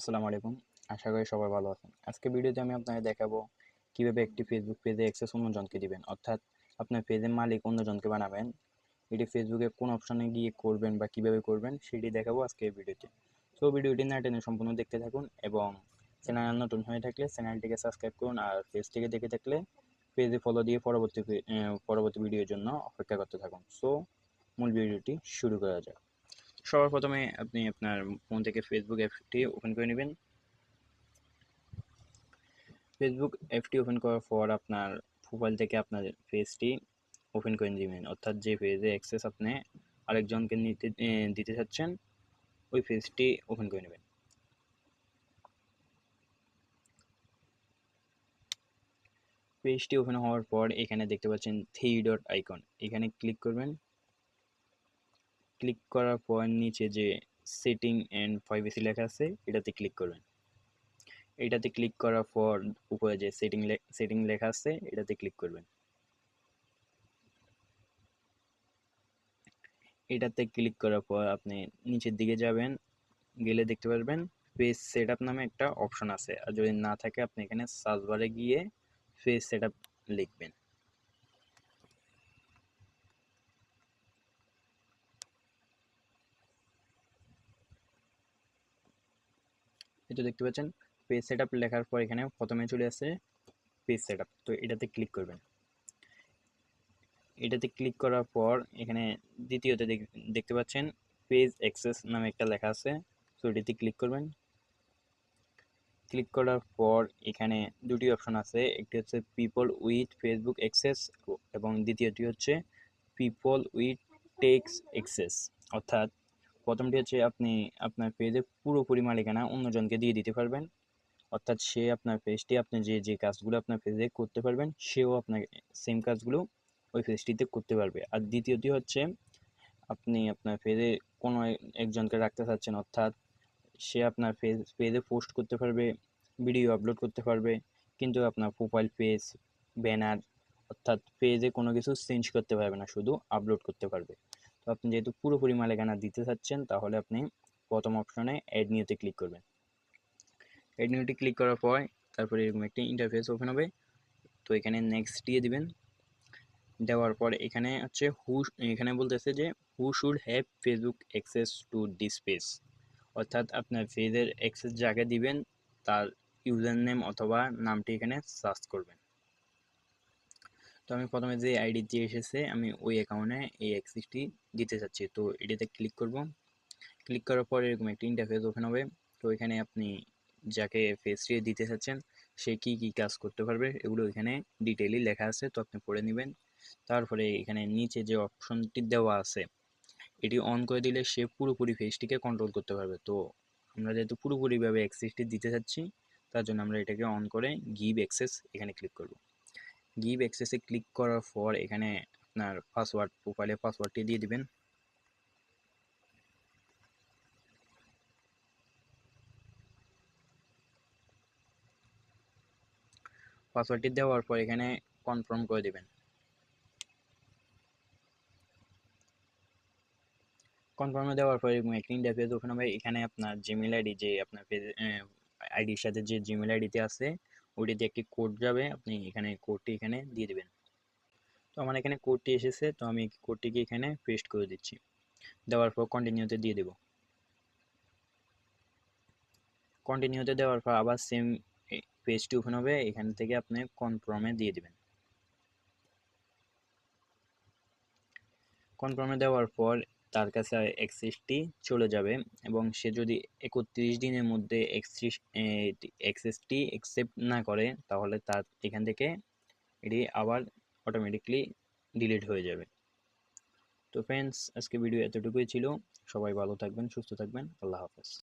আসসালামু আলাইকুম। আশা করি সবাই ভালো আছেন। আজকে ভিডিওতে আমি আপনাকে দেখাবো কীভাবে একটি ফেসবুক পেজে অ্যাক্সেস অন্যজনকে দিবেন, অর্থাৎ আপনার পেজের মালিক অন্যজনকে বানাবেন। এটি ফেসবুকে কোন অপশনে গিয়ে করবেন বা কীভাবে করবেন সেটি দেখাবো আজকে এই ভিডিওতে তো। ভিডিওটি না টেনে সম্পূর্ণ দেখতে থাকুন এবং চ্যানেল নতুন হয়ে থাকলে চ্যানেলটিকে সাবস্ক্রাইব করুন আর পেজটিকে দেখে থাকলে পেজে ফলো দিয়ে পরবর্তী পরবর্তী ভিডিওর জন্য অপেক্ষা করতে থাকুন। সো মূল ভিডিওটি শুরু করা যাক। সবার প্রথমে আপনি আপনার ফোন থেকে ফেসবুক অ্যাপটি ওপেন করে নেবেন। ফেসবুক অ্যাপটি ওপেন করার পর আপনার প্রোফাইল থেকে আপনার পেজটি ওপেন করে নেবেন। অর্থাৎ যে পেজে অ্যাক্সেস আপনি আরেকজনকে নিতে দিতে চাচ্ছেন, ওই পেজটি ওপেন করে নেবেন। পেজটি ওপেন হওয়ার পর এখানে দেখতে পাচ্ছেন থ্রি ডট আইকন এখানে ক্লিক করবেন। ক্লিক করার পর নিচে যে সেটিং অ্যান্ড প্রাইভেসি লেখা আছে, এটাতে ক্লিক করবেন। এটাতে ক্লিক করার পর উপরে যে সেটিং সেটিং লেখা আছে, এটাতে ক্লিক করবেন। এটাতে ক্লিক করার পর আপনি নিচের দিকে যাবেন, গেলে দেখতে পারবেন পেজ সেটআপ নামে একটা অপশন আছে। আর যদি না থাকে, আপনি এখানে সার্চ বারে গিয়ে পেজ সেটআপ লিখবেন। এটা দেখতে পাচ্ছেন পেজ সেটআপ লেখার পর এখানে প্রথমে চলে আসে পেজ সেটআপ তো এটাতে ক্লিক করবেন। এটাতে ক্লিক করার পর এখানে দ্বিতীয়তে দেখ- দেখতে পাচ্ছেন পেজ অ্যাক্সেস নামে একটা লেখা আছে, তো এটাতে ক্লিক করবেন। ক্লিক করার পর এখানে দুটি অপশন আছে, একটি হচ্ছে পিপল উইথ ফেসবুক অ্যাক্সেস এবং দ্বিতীয়টি হচ্ছে পিপল উইথ টেক্স অ্যাক্সেস অর্থাৎ প্রথমটি হচ্ছে আপনি আপনার পেজে পুরোপুরি মালিকানা অন্যজনকে দিয়ে দিতে পারবেন। অর্থাৎ সে আপনার পেজটি আপনি যে যে কাজগুলো আপনার পেজে করতে পারবেন, সেও আপনার সেম কাজগুলো ওই পেজটিতে করতে পারবে। আর দ্বিতীয়টি হচ্ছে, আপনি আপনার পেজে কোনো এক- একজনকে রাখতে চাচ্ছেন, অর্থাৎ সে আপনার পেজ পেজে পোস্ট করতে পারবে ভিডিও আপলোড করতে পারবে, কিন্তু আপনার প্রোফাইল পেজ ব্যানার অর্থাৎ পেজে কোনো কিছু চেঞ্জ করতে পারবে না, শুধু আপলোড করতে পারবে। তো আপনি যেহেতু পুরোপুরি মালিকানা দিতে চাচ্ছেন, তাহলে আপনি প্রথম অপশনে অ্যাড নিউতে ক্লিক করবেন। অ্যাড নিউতে ক্লিক করার পর তারপরে এরকম একটি ইন্টারফেস ওপেন হবে। তো এখানে নেক্সট দিয়ে দিবেন। দেওয়ার পর এখানে হচ্ছে হু এখানে বলতেছে যে who should have Facebook access to this page অর্থাৎ আপনার পেজের অ্যাক্সেস যাকে দিবেন, তার ইউজার নেম অথবা নামটি এখানে সার্চ করবেন। তো আমি প্রথমে যে আইডি দিয়ে এসেছে, আমি ওই অ্যাকাউন্টে এই অ্যাক্সেসটি দিতে চাচ্ছি। তো এটাতে ক্লিক করব। ক্লিক করার পর এরকম একটি ইন্টারফেস ওপেন হবে। তো এখানে আপনি যাকে ফেসটি দিতে চাচ্ছেন, সে কি কি কাজ করতে পারবে, এগুলো এখানে ডিটেইলি লেখা আছে, তো আপনি পড়ে নেবেন। তারপরে এখানে নিচে যে অপশনটি দেওয়া আছে, এটি অন করে দিলে সে পুরোপুরি ফেসটিকে কন্ট্রোল করতে পারবে। তো আমরা যেহেতু পুরোপুরিভাবে অ্যাক্সেসটি দিতে চাচ্ছি, তার জন্য আমরা এটাকে অন করে গিভ অ্যাক্সেস এখানে ক্লিক করব। গিভ অ্যাক্সেসে ক্লিক করার পর এখানে আপনার পাসওয়ার্ড প্রোফাইলে পাসওয়ার্ডটি দিয়ে দিবেন। পাসওয়ার্ডটি দেওয়ার পর এখানে কনফার্ম করে দিবেন। কনফার্মে দেওয়ার পর একটি ইন্টারফেস ওপেন হবে এখানে আপনার জিমেল আইডি যে আপনার আইডির সাথে যে জিমেল আইডিতে আছে ওইটিতে একটি কোড যাবে, আপনি এখানে কোডটি এখানে দিয়ে দিবেন। তো আমার এখানে কোডটি এসেছে, তো আমি কোডটিকে এখানে পেস্ট করে দিচ্ছি। দেওয়ার পর কন্টিনিউতে দিয়ে দেব। কন্টিনিউতে দেওয়ার পর আবার সেম পেজটি ওপেন হবে, এখান থেকে আপনি কনফার্মে দিয়ে দিবেন। কনফার্মে দেওয়ার পর তার কাছে অ্যাক্সেসটি চলে যাবে এবং সে যদি একত্রিশ দিনের মধ্যে অ্যাক্সেস অ্যাক্সেসটি অ্যাকসেপ্ট না করে, তাহলে তার এখান থেকে এটি আবার অটোমেটিকলি ডিলিট হয়ে যাবে। তো ফ্রেন্ডস আজকে ভিডিও এতটুকুই ছিল। সবাই ভালো থাকবেন, সুস্থ থাকবেন। আল্লাহ হাফেজ।